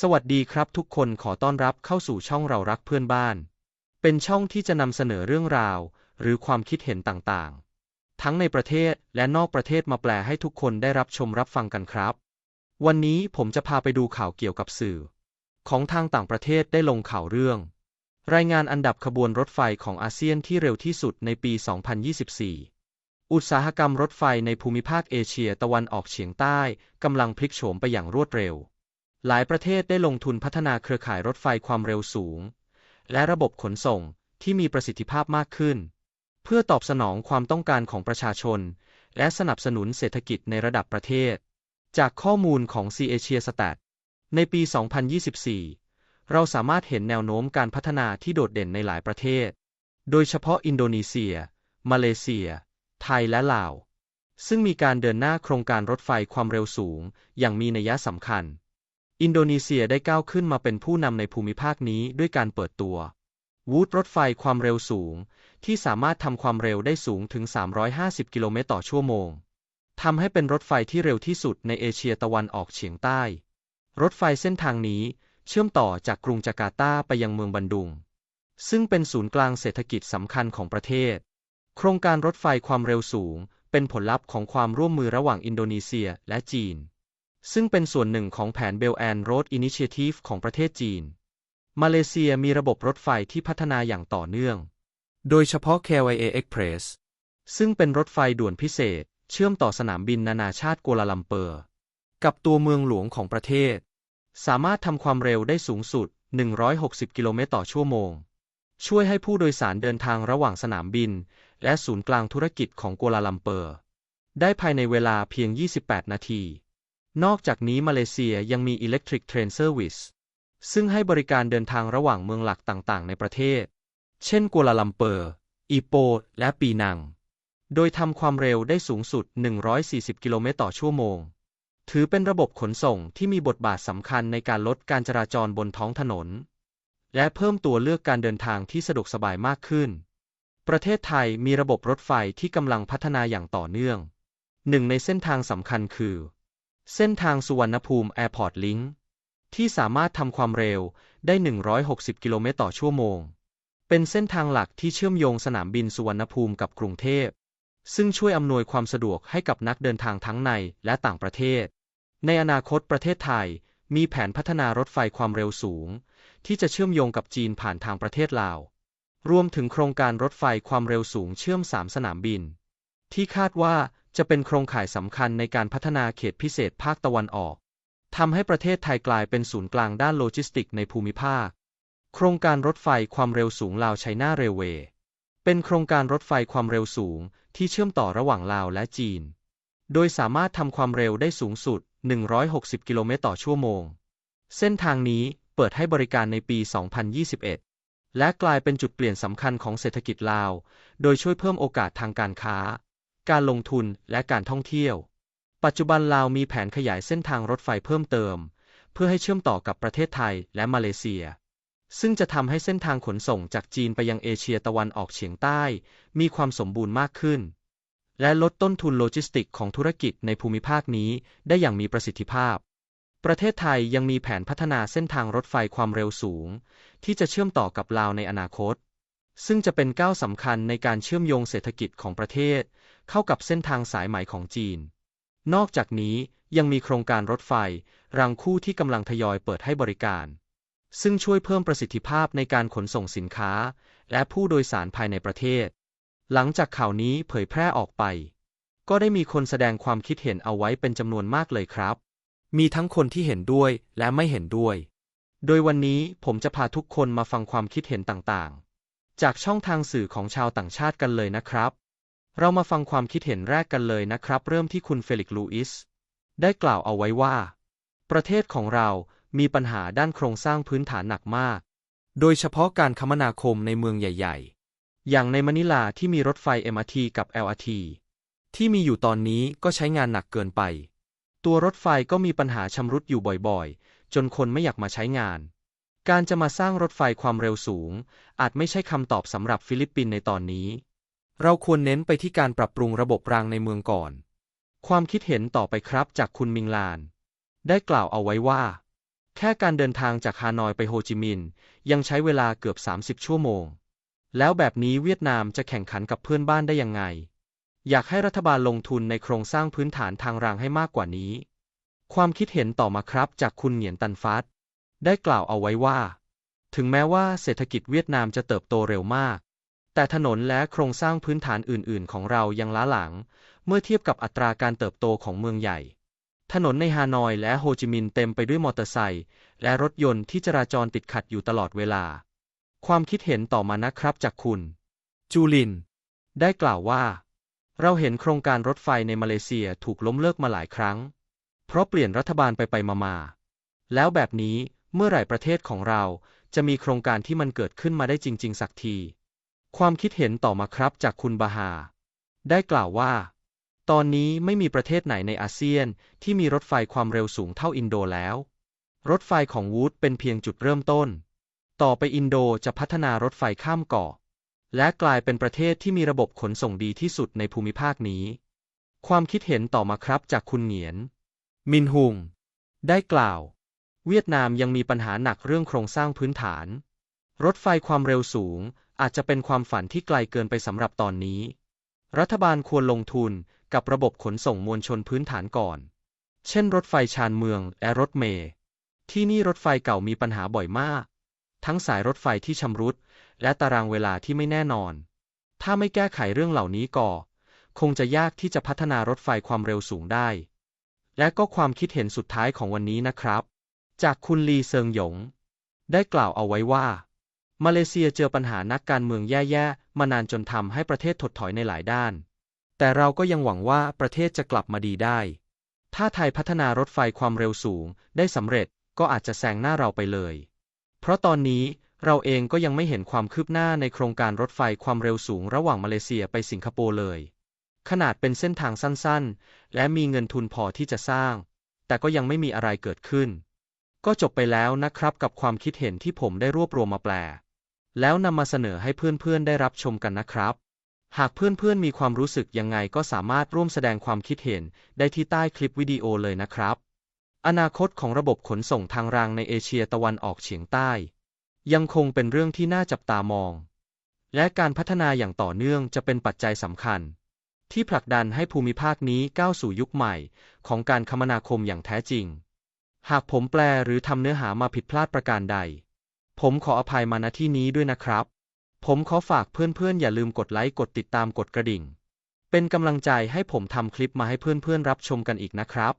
สวัสดีครับทุกคนขอต้อนรับเข้าสู่ช่องเรารักเพื่อนบ้าน เป็นช่องที่จะนำเสนอเรื่องราว หรือความคิดเห็นต่างๆ ทั้งในประเทศและนอกประเทศมาแปลให้ทุกคนได้รับชมรับฟังกันครับ วันนี้ผมจะพาไปดูข่าวเกี่ยวกับสื่อ ของทางต่างประเทศได้ลงข่าวเรื่อง รายงานอันดับขบวนรถไฟของอาเซียนที่เร็วที่สุดในปี 2024 อุตสาหกรรมรถไฟในภูมิภาคเอเชียตะวันออกเฉียงใต้กำลังพลิกโฉมไปอย่างรวดเร็ว หลายประเทศได้ลงทุนพัฒนาเครือข่ายรถไฟความเร็วสูง และระบบขนส่งที่มีประสิทธิภาพมากขึ้น เพื่อตอบสนองความต้องการของประชาชน และสนับสนุนเศรษฐกิจในระดับประเทศ จากข้อมูลของ c a s i a Stat ในปี 2024 เราสามารถเห็นแนวโน้มการพัฒนาที่โดดเด่นในหลายประเทศ โดยเฉพาะอินโดนีเซีย มาเลเซีย ไทยและลาว ซึ่งมีการเดินหน้าโครงการรถไฟความเร็วสูง อย่างมีนัยสำคัญ อินโดนีเซียได้ก้าวขึ้นมาเป็นผู้นำในภูมิภาคนี้ด้วยการเปิดตัว วูดรถไฟความเร็วสูง ที่สามารถทำความเร็วได้สูงถึง 350 กิโลเมตรต่อชั่วโมงทำให้เป็นรถไฟที่เร็วที่สุดในเอเชียตะวันออกเฉียงใต้ รถไฟเส้นทางนี้เชื่อมต่อจากกรุงจาการ์ตาไปยังเมืองบันดุง ซึ่งเป็นศูนย์กลางเศรษฐกิจสำคัญของประเทศ โครงการรถไฟความเร็วสูง เป็นผลลัพธ์ของความร่วมมือระหว่างอินโดนีเซียและจีน ซึ่งเป็นส่วนหนึ่งของแผน Belt and Road Initiative ของประเทศจีน มาเลเซียมีระบบรถไฟที่พัฒนาอย่างต่อเนื่อง โดยเฉพาะ KLIA Express ซึ่งเป็นรถไฟด่วนพิเศษ เชื่อมต่อสนามบินนานาชาติกัวลาลัมเปอร์ กับตัวเมืองหลวงของประเทศ สามารถทำความเร็วได้สูงสุด 160 กิโลเมตรต่อชั่วโมง ช่วยให้ผู้โดยสารเดินทางระหว่างสนามบิน และศูนย์กลางธุรกิจของกัวลาลัมเปอร์ ได้ภายในเวลาเพียง 28 นาที นอกจากนี้มาเลเซียยังมี Electric Train Service ซึ่งให้บริการเดินทางระหว่างเมืองหลักต่างๆ ในประเทศ เช่นกัวลาลัมเปอร์ อีโป และปีนัง โดยทำความเร็วได้สูงสุด 140 กิโลเมตรต่อชั่วโมง ถือเป็นระบบขนส่งที่มีบทบาทสำคัญในการลดการจราจรบนท้องถนน และเพิ่มตัวเลือกการเดินทางที่สะดวกสบายมากขึ้น ประเทศไทยมีระบบรถไฟที่กำลังพัฒนาอย่างต่อเนื่อง หนึ่งในเส้นทางสำคัญคือ เส้นทางสุวรรณภูมิแอร์พอร์ตลิงค์ที่สามารถทำความเร็วได้ 160 กิโลเมตรต่อชั่วโมง เป็นเส้นทางหลักที่เชื่อมโยงสนามบินสุวรรณภูมิกับกรุงเทพ ซึ่งช่วยอำนวยความสะดวกให้กับนักเดินทางทั้งในและต่างประเทศ ในอนาคตประเทศไทยมีแผนพัฒนารถไฟความเร็วสูง ที่จะเชื่อมโยงกับจีนผ่านทางประเทศลาว รวมถึงโครงการรถไฟความเร็วสูงเชื่อมสามสนามบิน ที่คาดว่า จะเป็นโครงข่ายสำคัญในการพัฒนาเขตพิเศษภาคตะวันออกทำให้ประเทศไทยกลายเป็นศูนย์กลางด้านโลจิสติกในภูมิภาค โครงการรถไฟความเร็วสูงลาวไชน่าเรลเวย์ เป็นโครงการรถไฟความเร็วสูงที่เชื่อมต่อระหว่างลาวและจีน โดยสามารถทำความเร็วได้สูงสุด 160 กิโลเมตรต่อชั่วโมง เส้นทางนี้เปิดให้บริการในปี 2021 และกลายเป็นจุดเปลี่ยนสำคัญของเศรษฐกิจลาว โดยช่วยเพิ่มโอกาสทางการค้า การลงทุนและการท่องเที่ยว ปัจจุบันลาวมีแผนขยายเส้นทางรถไฟเพิ่มเติม เพื่อให้เชื่อมต่อกับประเทศไทยและมาเลเซีย ซึ่งจะทำให้เส้นทางขนส่งจากจีนไปยังเอเชียตะวันออกเฉียงใต้ มีความสมบูรณ์มากขึ้น และลดต้นทุนโลจิสติกของธุรกิจในภูมิภาคนี้ได้อย่างมีประสิทธิภาพประเทศไทยยังมีแผนพัฒนาเส้นทางรถไฟความเร็วสูง ที่จะเชื่อมต่อกับลาวในอนาคต ซึ่งจะเป็นก้าวสำคัญในการเชื่อมโยงเศรษฐกิจของประเทศ เข้ากับเส้นทางสายไหมของจีน นอกจากนี้ยังมีโครงการรถไฟ รางคู่ที่กำลังทยอยเปิดให้บริการ ซึ่งช่วยเพิ่มประสิทธิภาพในการขนส่งสินค้า และผู้โดยสารภายในประเทศ หลังจากข่าวนี้เผยแพร่ออกไป ก็ได้มีคนแสดงความคิดเห็นเอาไว้เป็นจำนวนมากเลยครับ มีทั้งคนที่เห็นด้วยและไม่เห็นด้วย โดยวันนี้ผมจะพาทุกคนมาฟังความคิดเห็นต่างๆ จากช่องทางสื่อของชาวต่างชาติกันเลยนะครับ เรามาฟังความคิดเห็นแรกกันเลยนะครับ เริ่มที่คุณเฟลิกลูอิส ได้กล่าวเอาไว้ว่า ประเทศของเรามีปัญหาด้านโครงสร้างพื้นฐานหนักมาก โดยเฉพาะการคมนาคมในเมืองใหญ่ ๆ อย่างในมะนิลาที่มีรถไฟ MRT กับ LRT ที่มีอยู่ตอนนี้ก็ใช้งานหนักเกินไป ตัวรถไฟก็มีปัญหาชำรุดอยู่บ่อยๆ จนคนไม่อยากมาใช้งาน การจะมาสร้างรถไฟความเร็วสูง อาจไม่ใช่คำตอบสำหรับฟิลิปปินส์ในตอนนี้ เราควรเน้นไปที่การปรับปรุงระบบรางในเมืองก่อน ความคิดเห็นต่อไปครับจากคุณมิงลาน ได้กล่าวเอาไว้ว่า แค่การเดินทางจากฮานอยไปโฮจิมินห์ยังใช้เวลาเกือบ 30 ชั่วโมง แล้วแบบนี้เวียดนามจะแข่งขันกับเพื่อนบ้านได้ยังไง อยากให้รัฐบาลลงทุนในโครงสร้างพื้นฐานทางรางให้มากกว่านี้ ความคิดเห็นต่อมาครับจากคุณเหงียนตันฟัดได้กล่าวเอาไว้ว่า ถึงแม้ว่าเศรษฐกิจเวียดนามจะเติบโตเร็วมาก แต่ถนนและโครงสร้างพื้นฐานอื่น ๆ ของเรายังล้าหลัง เมื่อเทียบกับอัตราการเติบโตของเมืองใหญ่ ถนนในฮานอยและโฮจิมินห์เต็มไปด้วยมอเตอร์ไซค์และรถยนต์ที่จราจรติดขัดอยู่ตลอดเวลา ความคิดเห็นต่อมานะครับจากคุณ จูลิน ได้กล่าวว่า เราเห็นโครงการรถไฟในมาเลเซียถูกล้มเลิกมาหลายครั้ง เพราะเปลี่ยนรัฐบาลไปไปมามาแล้วแบบนี้เมื่อไหร่ประเทศของเราจะมีโครงการที่มันเกิดขึ้นมาได้จริง ๆ สักที ความคิดเห็นต่อมาครับจากคุณบาฮา ได้กล่าวว่า ตอนนี้ไม่มีประเทศไหนในอาเซียนที่มีรถไฟความเร็วสูงเท่าอินโดแล้ว รถไฟของวูดเป็นเพียงจุดเริ่มต้น ต่อไปอินโดจะพัฒนารถไฟข้ามเกาะ และกลายเป็นประเทศที่มีระบบขนส่งดีที่สุดในภูมิภาคนี้ ความคิดเห็นต่อมาครับจากคุณเหงียน มินฮุง ได้กล่าว เวียดนามยังมีปัญหาหนักเรื่องโครงสร้างพื้นฐาน รถไฟความเร็วสูง อาจจะเป็นความฝันที่ไกลเกินไปสำหรับตอนนี้ รัฐบาลควรลงทุนกับระบบขนส่งมวลชนพื้นฐานก่อน เช่น รถไฟชานเมืองและรถเมล์ที่นี่รถไฟเก่ามีปัญหาบ่อยมาก ทั้งสายรถไฟที่ชำรุด และตารางเวลาที่ไม่แน่นอน ถ้าไม่แก้ไขเรื่องเหล่านี้ก่อ คงจะยากที่จะพัฒนารถไฟความเร็วสูงได้ และก็ความคิดเห็นสุดท้ายของวันนี้นะครับ จากคุณลีเซิงหยง ได้กล่าวเอาไว้ว่า มาเลเซียเจอปัญหานักการเมืองแย่ๆ มานานจนทำให้ประเทศถดถอยในหลายด้าน แต่เราก็ยังหวังว่าประเทศจะกลับมาดีได้ ถ้าไทยพัฒนารถไฟความเร็วสูงได้สำเร็จก็อาจจะแซงหน้าเราไปเลย เพราะตอนนี้เราเองก็ยังไม่เห็นความคืบหน้าในโครงการรถไฟความเร็วสูงระหว่างมาเลเซียไปสิงคโปร์เลย ขนาดเป็นเส้นทางสั้นๆ และมีเงินทุนพอที่จะสร้าง แต่ก็ยังไม่มีอะไรเกิดขึ้น ก็จบไปแล้วนะครับกับความคิดเห็นที่ผมได้รวบรวมมาแปล แล้วนำมาเสนอให้เพื่อนๆได้รับชมกันนะครับ หากเพื่อนๆมีความรู้สึกยังไงก็สามารถร่วมแสดงความคิดเห็นได้ที่ใต้คลิปวิดีโอเลยนะครับ อนาคตของระบบขนส่งทางรางในเอเชียตะวันออกเฉียงใต้ ยังคงเป็นเรื่องที่น่าจับตามอง และการพัฒนาอย่างต่อเนื่องจะเป็นปัจจัยสำคัญ ที่ผลักดันให้ภูมิภาคนี้ก้าวสู่ยุคใหม่ ของการคมนาคมอย่างแท้จริง หากผมแปลหรือทำเนื้อหามาผิดพลาดประการใด ผมขออภัยมาณที่นี้ด้วยนะครับ ผมขอฝากเพื่อนๆ อย่าลืมกดไลค์กดติดตามกดกระดิ่ง เป็นกำลังใจให้ผมทำคลิปมาให้เพื่อนๆ รับชมกันอีกนะครับ